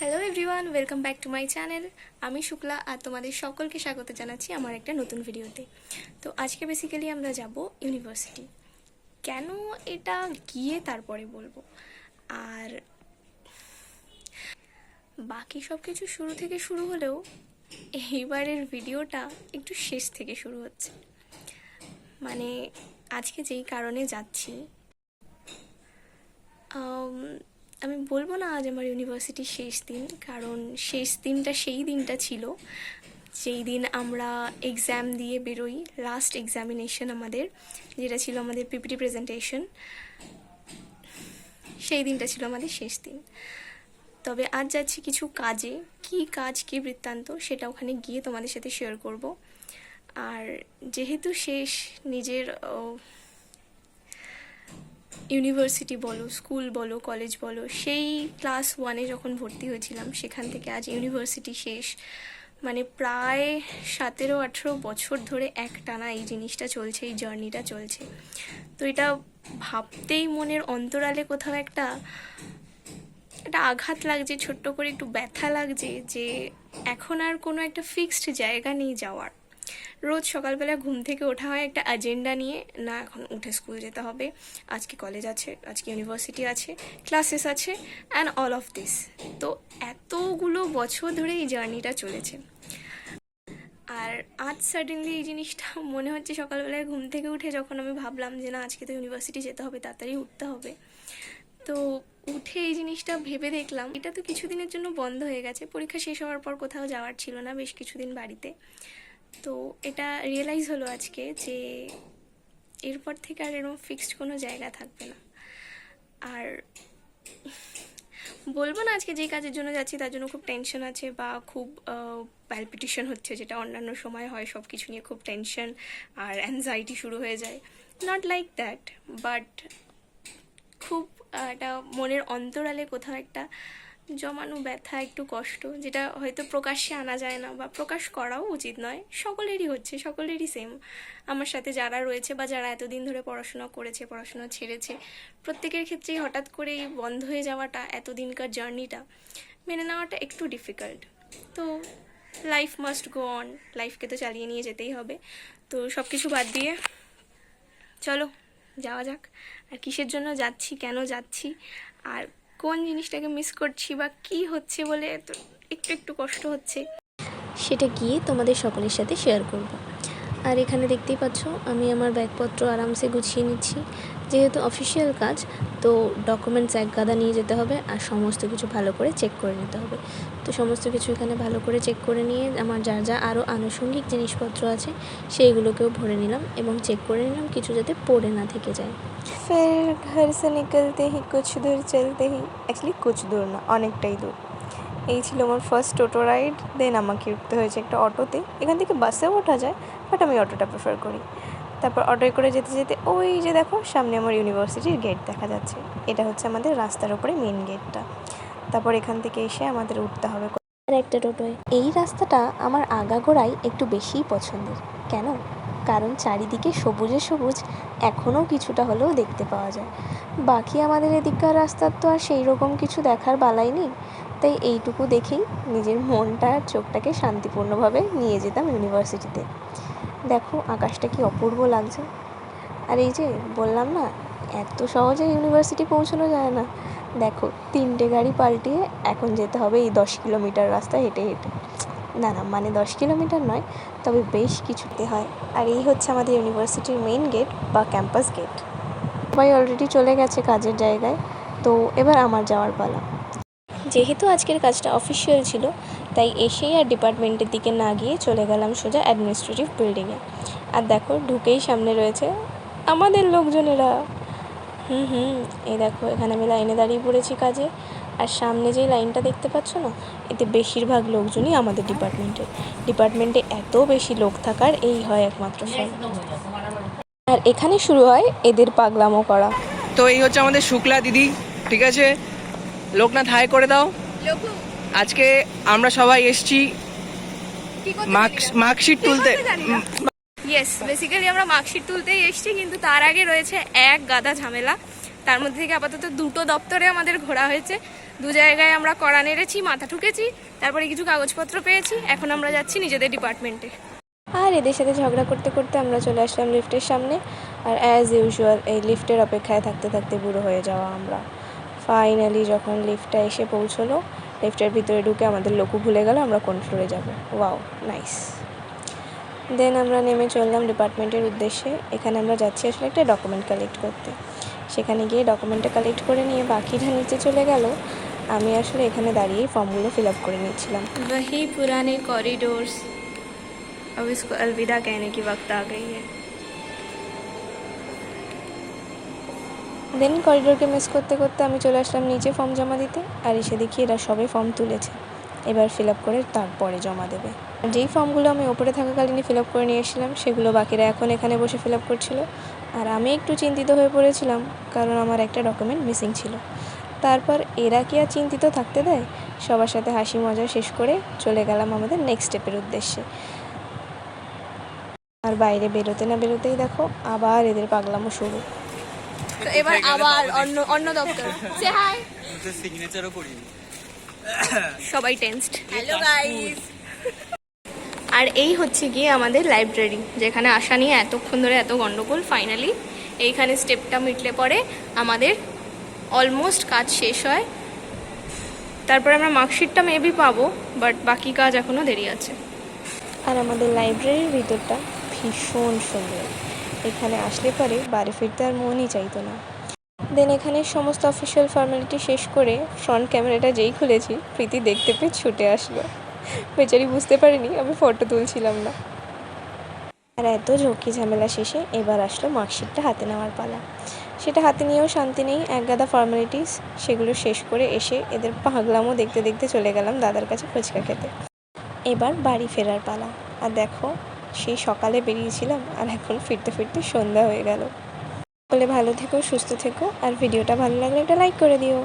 Hello everyone welcome back to my channel আমি শুক্লা আর তোমাদের সকলকে স্বাগত জানাচ্ছি আমার একটা নতুন ভিডিওতে। তো আজকে বেসিক্যালি আমরা যাব ইউনিভার্সিটি কেন এটা, গিয়ে তারপরে বলব। আর বাকি সব কিছু শুরু থেকে শুরু হলেও এইবারের ভিডিওটা একটু শেষ থেকে শুরু হচ্ছে। মানে আজকে যেই কারণে যাচ্ছি আম, বলব না আজ আমার ইউনিভার্সিটির শেষ দিন কারণ শেষ দিনটা সেই দিনটা ছিল যেই দিন আমরা এক্সাম দিয়ে বেরোই লাস্ট এক্সামিনেশন আমাদের যেটা ছিল আমাদের পিপিটি প্রেজেন্টেশন সেই দিনটা ছিল আমাদের শেষ দিন। তবে আজ যাচ্ছি কিছু কাজে কি কাজ কি বৃত্তান্ত সেটা ওখানে গিয়ে তোমাদের সাথে শেয়ার করব। আর যেহেতু শেষ নিজের ইউনিভার্সিটি বলো, স্কুল বলো, কলেজ বলো, সেই ক্লাস ওয়ানে যখন ভর্তি হয়েছিলাম, সেখান থেকে আজ ইউনিভার্সিটি শেষ। মানে প্রায় সতেরো, আঠেরো বছর ধরে এক টানা এই জিনিসটা চলছে, এই জার্নিটা চলছে। তো এটা ভাবতেই মনের অন্তরালে কোথাও একটা একটা আঘাত লাগছে, ছোট্ট করে একটু ব্যথা লাগছে যে এখন আর কোনো একটা ফিক্সড জায়গা নেই যাওয়ার। রোজ সকালবেলা ঘুম থেকে ওঠা হয় একটা এজেন্ডা নিয়ে, না এখন উঠে স্কুল যেতে হবে। আজকে কলেজ আছে, আজকে ইউনিভার্সিটি আছে ক্লাসেস আছে অ্যান্ড অল অফ দিস তো এতগুলো বছর ধরে এই জার্নিটা চলেছে। আর আজ সাডেনলি এই জিনিসটা মনে হচ্ছে সকালবেলায় ঘুম থেকে উঠে যখন আমি ভাবলাম যে না, আজকে তো ইউনিভার্সিটি যেতে হবে, তাড়াতাড়ি উঠতে হবে। তো উঠে এই জিনিসটা ভেবে দেখলাম, এটা তো কিছুদিনের জন্য বন্ধ হয়ে গেছে। পরীক্ষা শেষ হওয়ার পর কোথাও যাওয়ার ছিল না বেশ কিছুদিন বাড়িতে। তো এটা রিয়েলাইজ হলো আজকে যে এরপর থেকে আর এরকম ফিক্সড কোনো জায়গা থাকবে না। আর বলব না আজকে যে কাজের জন্য যাচ্ছি তার জন্য খুব টেনশন আছে বা খুব প্যালপিটেশন হচ্ছে যেটা অন্যান্য সময় হয় সব কিছু নিয়ে খুব টেনশন আর অ্যাংজাইটি শুরু হয়ে যায়। নট লাইক দ্যাট বাট খুব একটা মনের অন্তরালে কোথাও একটা জমানো ব্যথা, একটু কষ্ট, যেটা হয়তো প্রকাশ্যে আনা যায় না বা প্রকাশ করাও উচিত নয়। সকলেরই হচ্ছে, সকলেরই সেম আমার সাথে যারা রয়েছে বা যারা এতদিন ধরে পড়াশোনা করেছে, পড়াশোনা ছেড়েছে, প্রত্যেকের ক্ষেত্রেই হঠাৎ করে বন্ধ হয়ে যাওয়াটা, এতদিনকার জার্নিটা মেনে নেওয়াটা একটু ডিফিকাল্ট তো লাইফ মাস্ট গো অন লাইফকে তো চালিয়ে নিয়ে যেতেই হবে। তো সব কিছু বাদ দিয়ে চলো, যাওয়া যাক। আর কিসের জন্য যাচ্ছি, কেন যাচ্ছি? আর কোন জিনিসটাকে মিস করছি বা কি হচ্ছে বলে একটু একটু কষ্ট হচ্ছে। সেটা গিয়ে তোমাদের সকলের সাথে শেয়ার করব। আর এখানে দেখতেই পাচ্ছ, আমি আমার ব্যাগপত্র আরামসে গুছিয়ে নিচ্ছি। যেহেতু অফিসিয়াল কাজ, তো ডকুমেন্টস এক গাদা নিয়ে যেতে হবে আর সমস্ত কিছু ভালো করে চেক করে নিতে হবে। তো সমস্ত কিছু এখানে ভালো করে চেক করে নিয়ে আমার যা যা আরও আনুষঙ্গিক জিনিসপত্র আছে, সেইগুলোকেও ভরে নিলাম এবং চেক করে নিলাম কিছু যাতে পড়ে না থেকে যায়। ফের ঘর সে নিকলতে হি, কুছ দূর চলতে হি। অ্যাকচুয়ালি কুছ দূর না, অনেকটাই দূর। এই ছিল আমার ফার্স্ট টোটো রাইড দেন আমাকে উঠতে হয়েছে একটা অটোতে। এখান থেকে বাসেও ওঠা যায় বাট আমি অটোটা প্রেফার করি। তারপর অটোয় করে যেতে যেতে ওই যে দেখো, সামনে আমার ইউনিভার্সিটির গেট দেখা যাচ্ছে। এটা হচ্ছে আমাদের রাস্তার উপরে মেন গেটটা তারপর এখান থেকে এসে আমাদের উঠতে হবে আর একটা টোটোয়। এই রাস্তাটা আমার আগাগোড়াই একটু বেশিই পছন্দের। কেন? কারণ চারিদিকে সবুজে সবুজ, এখনও কিছুটা হলেও দেখতে পাওয়া যায়। বাকি আমাদের এদিককার রাস্তার তো আর সেই রকম কিছু দেখার বালাই নেই। তাই এইটুকু দেখেই নিজের মনটা আর চোখটাকে শান্তিপূর্ণভাবে নিয়ে যেতাম ইউনিভার্সিটিতে। দেখো, আকাশটা কি অপূর্ব লাগছে। আর এই যে, বললাম না, এত সহজে ইউনিভার্সিটি পৌঁছানো যায় না। দেখো, তিনটে গাড়ি পাল্টিয়ে এখন যেতে হবে এই দশ কিলোমিটার রাস্তা হেঁটে হেঁটে। না না মানে দশ কিলোমিটার নয়, তবে বেশ কিছুতে হয়। আর এই হচ্ছে আমাদের ইউনিভার্সিটির মেইন গেট বা ক্যাম্পাস গেট। সবাই অলরেডি চলে গেছে কাজের জায়গায়, তো এবার আমার যাওয়ার পালা। যেহেতু আজকের কাজটা অফিসিয়াল ছিল, তাই এসেই আর ডিপার্টমেন্টের দিকে না গিয়ে চলে গেলাম সোজা অ্যাডমিনিস্ট্রেটিভ বিল্ডিংয়ে আর দেখো, ঢুকেই সামনে রয়েছে আমাদের লোকজনেরা। হুম হুম। এই দেখো এখানে আমি লাইনে দাঁড়িয়ে পড়েছি কাজে। আর সামনে যেই লাইনটা দেখতে পাচ্ছ না এতে বেশিরভাগ লোকজনই আমাদের ডিপার্টমেন্টের ডিপার্টমেন্টে এত বেশি লোক থাকার এই হয় একমাত্র ফল। আর এখানে শুরু হয় এদের পাগলামো করা। তো এই হচ্ছে আমাদের শুক্লা দিদি ঠিক আছে? লোকনাথ হাই করে দাও। আজকে আমরা সবাই এসছি মার্কশিট তুলতে ইয়েস বেসিক্যালি আমরা মার্কশিট তুলতেই এসেছি, কিন্তু তার আগে রয়েছে এক গাদা ঝামেলা। তার মধ্যে থেকে আপাতত দুটো দপ্তরে আমাদের ঘোরা হয়েছে। দু জায়গায় আমরা কড়া নেড়েছি, মাথা ঠুকেছি, তারপরে কিছু কাগজপত্র পেয়েছি। এখন আমরা যাচ্ছি নিজেদের ডিপার্টমেন্টে আর এদের সাথে ঝগড়া করতে করতে আমরা চলে আসলাম লিফটের সামনে। আর অ্যাজ ইউজুয়াল এই লিফটের অপেক্ষায় থাকতে থাকতে বুড়ো হয়ে যাওয়া আমরা। ফাইনালি যখন লিফটটা এসে পৌঁছলো, লিফটের ভিতরে ঢুকে আমাদের লোকও ভুলে গেল, আমরা কোন ফ্লোরে যাব। ওয়াও নাইস দেন আমরা নেমে চললাম ডিপার্টমেন্টের উদ্দেশ্যে এখানে আমরা যাচ্ছি আসলে একটা ডকুমেন্ট কালেক্ট করতে সেখানে গিয়ে ডকুমেন্টটা কালেক্ট করে নিয়ে বাকিরা নিচে চলে গেল আমি আসলে এখানে দাঁড়িয়েই ফর্মগুলো ফিল আপ করে নিচ্ছিলাম वही पुराने कॉरिडोर्स अब इसको अलविदा कहने की वक्त आ गई है দেন করিডোরকে মিস করতে করতে আমি চলে আসলাম নিচে ফর্ম জমা দিতে আর এসে দেখি এরা সবে ফর্ম তুলেছে এবার ফিল আপ করে তারপরে জমা দেবে আর যেই ফর্মগুলো আমি ওপরে থাকাকালীনই ফিল আপ করে নিয়ে এসেছিলাম সেগুলো বাকিরা এখন এখানে বসে ফিল আপ করছিল। আর আমি একটু চিন্তিত হয়ে পড়েছিলাম কারণ আমার একটা ডকুমেন্ট মিসিং ছিল। তারপর এরা কি আর চিন্তিত থাকতে দেয়? সবার সাথে হাসি মজা শেষ করে চলে গেলাম আমাদের নেক্সট স্টেপের উদ্দেশ্যে। আর বাইরে বেরোতে না বেরোতেই দেখো আবার এদের পাগলামো শুরু। এবার আবার অন্য অন্য দপ্তর। সে হাই সিগনেচারও করিনি সবাই টেন্সড হ্যালো গাইস আর এই হচ্ছে গিয়ে আমাদের লাইব্রেরি যেখানে আসা নিয়ে এতক্ষণ ধরে এত গণ্ডগোল ফাইনালি এইখানে স্টেপটা মিটলে পরে আমাদের অলমোস্ট কাজ শেষ হয়। তারপরে আমরা মার্কশিটটা মেবি পাবো বাট বাকি কাজ এখনও দেরি আছে। আর আমাদের লাইব্রেরির ভিতরটা ভীষণ সুন্দর। এখানে আসলে পরে বাড়ি ফিরতে আর মনই চাইতো না। দেন এখানে সমস্ত অফিসিয়াল ফর্মালিটি শেষ করে ফ্রন্ট ক্যামেরাটা যেই খুলেছি, প্রীতি দেখতে পেয়ে ছুটে আসলো। বেচারি বুঝতে পারিনি, আমি ফটো তুলছিলাম না। আর এত ঝক্কি ঝামেলা শেষে এবার আসলো মার্কশিটটা হাতে নেওয়ার পালা। সেটা হাতে নিয়েও শান্তি নেই, এক গাদা ফর্মালিটিস সেগুলো শেষ করে এসে এদের পাগলামও দেখতে দেখতে চলে গেলাম দাদার কাছে ফুচকা খেতে। এবার বাড়ি ফেরার পালা। আর দেখো, সেই সকালে বেরিয়েছিলাম আর এখন ফিরতে ফিরতে সন্ধ্যা হয়ে গেল। বলে ভালো থেকো, সুস্থ থেকো, আর ভিডিওটা ভালো লাগলে একটা লাইক করে দিও।